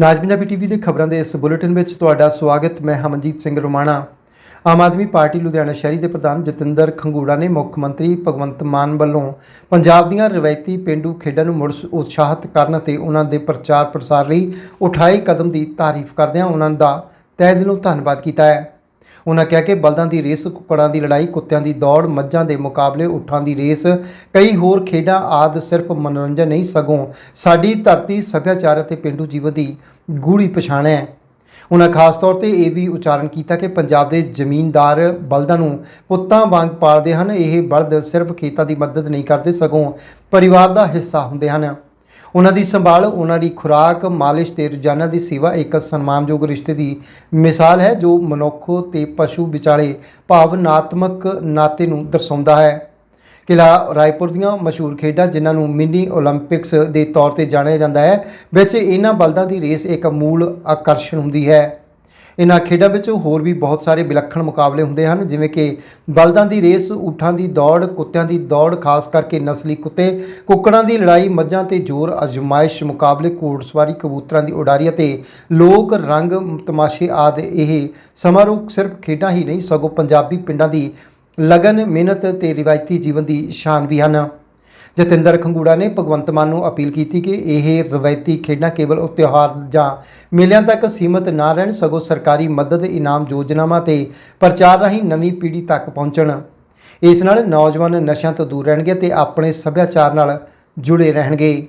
ਨਾਜ Punjabi TV ਦੇ ਖਬਰਾਂ ਦੇ ਇਸ ਬੁਲੇਟਿਨ ਵਿੱਚ ਤੁਹਾਡਾ ਸਵਾਗਤ, ਮੈਂ ਹਮਨਜੀਤ ਸਿੰਘ ਰੋਮਾਣਾ। ਆਮ ਆਦਮੀ ਪਾਰਟੀ ਲੁਧਿਆਣਾ ਸ਼ਹਿਰੀ ਦੇ ਪ੍ਰਧਾਨ ਜਤਿੰਦਰ ਖੰਗੂੜਾ ਨੇ ਮੁੱਖ ਮੰਤਰੀ ਭਗਵੰਤ ਮਾਨ ਵੱਲੋਂ ਪੰਜਾਬ ਦੀਆਂ ਰਵਾਇਤੀ ਪਿੰਡੂ ਖੇਡਾਂ ਨੂੰ ਮੁੜ ਉਤਸ਼ਾਹਿਤ ਕਰਨ ਅਤੇ ਉਹਨਾਂ ਦੇ ਪ੍ਰਚਾਰ ਪ੍ਰਸਾਰ ਲਈ ਉਠਾਏ ਕਦਮ ਦੀ ਤਾਰੀਫ ਕਰਦਿਆਂ ਉਹਨਾਂ ਦਾ ਤਹਿ ਦਿਲੋਂ ਧੰਨਵਾਦ ਕੀਤਾ ਹੈ। ਉਹਨਾਂ ਕਿਹਾ ਕਿ ਬਲਦਾਂ ਦੀ ਰੇਸ, ਕੁੱਕੜਾਂ ਦੀ ਲੜਾਈ, ਕੁੱਤਿਆਂ ਦੀ ਦੌੜ, ਮੱਝਾਂ ਦੇ ਮੁਕਾਬਲੇ, ਊਠਾਂ ਦੀ ਰੇਸ, ਕਈ ਹੋਰ ਖੇਡਾਂ ਆਦ ਸਿਰਫ ਮਨੋਰੰਜਨ ਨਹੀਂ, ਸਗੋਂ ਸਾਡੀ ਧਰਤੀ, ਸੱਭਿਆਚਾਰ ਅਤੇ ਪਿੰਡੂ ਜੀਵਨ ਦੀ ਗੂੜੀ ਪਛਾਣ ਹੈ। ਉਹਨਾਂ ਖਾਸ ਤੌਰ ਤੇ ਇਹ ਵੀ ਉਚਾਰਨ ਕੀਤਾ ਕਿ ਪੰਜਾਬ ਦੇ ਜ਼ਮੀਨਦਾਰ ਬਲਦਾਂ ਨੂੰ ਪੁੱਤਾਂ ਵਾਂਗ ਪਾਲਦੇ ਹਨ। ਇਹ ਬਲਦ ਸਿਰਫ ਖੇਤਾਂ ਦੀ ਮਦਦ ਨਹੀਂ ਕਰਦੇ, ਸਗੋਂ ਪਰਿਵਾਰ ਦਾ ਹਿੱਸਾ ਹੁੰਦੇ ਹਨ। ਉਹਨਾਂ ਦੀ ਸੰਭਾਲ, ਉਹਨਾਂ ਦੀ ਖੁਰਾਕ, ਮਾਲਿਸ਼ ਤੇ ਰੋਜ਼ਾਨਾ ਦੀ ਸੇਵਾ ਇੱਕ ਸਨਮਾਨਯੋਗ ਰਿਸ਼ਤੇ ਦੀ ਮਿਸਾਲ ਹੈ, ਜੋ ਮਨੁੱਖ ਤੇ ਪਸ਼ੂ ਵਿਚਾਲੇ ਭਾਵਨਾਤਮਕ ਨਾਤੇ ਨੂੰ ਦਰਸਾਉਂਦਾ ਹੈ। ਕਿਲਾ ਰਾਏਪੁਰ ਦੀਆਂ ਮਸ਼ਹੂਰ ਖੇਡਾਂ, ਜਿਨ੍ਹਾਂ ਨੂੰ ਮਿੰਨੀ 올림픽ਸ ਦੇ ਤੌਰ ਤੇ ਜਾਣਿਆ ਜਾਂਦਾ ਹੈ, ਵਿੱਚ ਇਹਨਾਂ ਬਲਦਾਂ ਦੀ ਰੇਸ ਇੱਕ ਮੂਲ ਆਕਰਸ਼ਣ ਹੁੰਦੀ ਹੈ। ਇਹਨਾਂ ਖੇਡਾਂ ਵਿੱਚ ਹੋਰ ਵੀ ਬਹੁਤ ਸਾਰੇ ਵਿਲੱਖਣ ਮੁਕਾਬਲੇ ਹੁੰਦੇ ਹਨ, ਜਿਵੇਂ ਕਿ ਬਲਦਾਂ ਦੀ ਰੇਸ, ਊਠਾਂ ਦੀ ਦੌੜ, ਕੁੱਤਿਆਂ ਦੀ ਦੌੜ, ਖਾਸ ਕਰਕੇ ਨਸਲੀ ਕੁੱਤੇ, ਕੁੱਕੜਾਂ ਦੀ ਲੜਾਈ, ਮੱਝਾਂ ਤੇ ਜ਼ੋਰ, ਅਜਮਾਇਸ਼ ਮੁਕਾਬਲੇ, ਘੋੜਸਵਾਰੀ, ਕਬੂਤਰਾਂ ਦੀ ਉਡਾਰੀ ਅਤੇ ਲੋਕ ਰੰਗ ਤਮਾਸ਼ੇ ਆਦਿ। ਇਹ ਸਮਾਰੋਹ ਸਿਰਫ ਖੇਡਾਂ ਹੀ ਨਹੀਂ, ਸਗੋਂ ਪੰਜਾਬੀ ਪਿੰਡਾਂ ਦੀ ਲਗਨ, ਮਿਹਨਤ ਤੇ ਰਿਵਾਇਤੀ ਜੀਵਨ ਦੀ ਸ਼ਾਨ ਵੀ ਹਨ। ਜਤਿੰਦਰ ਖੰਗੂੜਾ ਨੇ ਭਗਵੰਤ ਮਾਨ ਨੂੰ ਅਪੀਲ ਕੀਤੀ ਕਿ ਇਹ ਰਵਾਇਤੀ ਖੇਡਾਂ ਕੇਵਲ ਉਹ ਤਿਉਹਾਰ ਜਾਂ ਮੇਲਿਆਂ ਤੱਕ ਸੀਮਤ ਨਾ ਰਹਿਣ, ਸਗੋਂ ਸਰਕਾਰੀ ਮਦਦ, ਇਨਾਮ ਯੋਜਨਾਵਾਂ ਤੇ ਪ੍ਰਚਾਰ ਰਾਹੀਂ ਨਵੀਂ ਪੀੜ੍ਹੀ ਤੱਕ ਪਹੁੰਚਣ। ਇਸ ਨਾਲ ਨੌਜਵਾਨ ਨਸ਼ਿਆਂ ਤੋਂ ਦੂਰ ਰਹਿਣਗੇ ਤੇ ਆਪਣੇ ਸੱਭਿਆਚਾਰ ਨਾਲ ਜੁੜੇ ਰਹਿਣਗੇ।